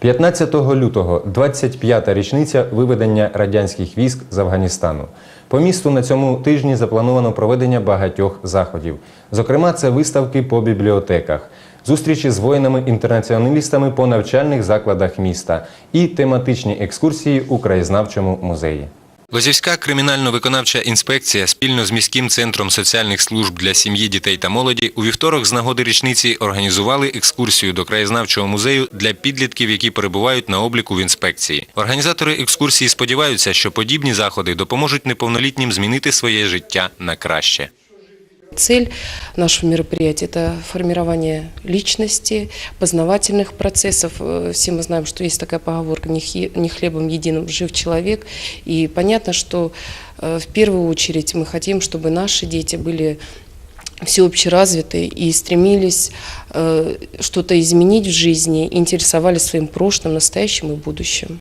15 лютого 25-та річниця виведення радянських військ з Афганістану. По місту на цьому тижні заплановано проведення багатьох заходів. Зокрема, це виставки по бібліотеках, зустрічі з воїнами-інтернаціоналістами по навчальних закладах міста і тематичні екскурсії у краєзнавчому музеї. Лозівська кримінально-виконавча інспекція спільно з міським центром соціальних служб для сім'ї, дітей та молоді у вівторок з нагоди річниці організували екскурсію до краєзнавчого музею для підлітків, які перебувають на обліку в інспекції. Організатори екскурсії сподіваються, що подібні заходи допоможуть неповнолітнім змінити своє життя на краще. Цель нашего мероприятия – это формирование личности, познавательных процессов. Э, Все мы знаем, что есть такая поговорка «не хи- «не хлебом единым жив человек». И понятно, что э, в первую очередь мы хотим, чтобы наши дети были всеобщеразвитые и стремились э, что-то изменить в жизни, интересовались своим прошлым, настоящим и будущим.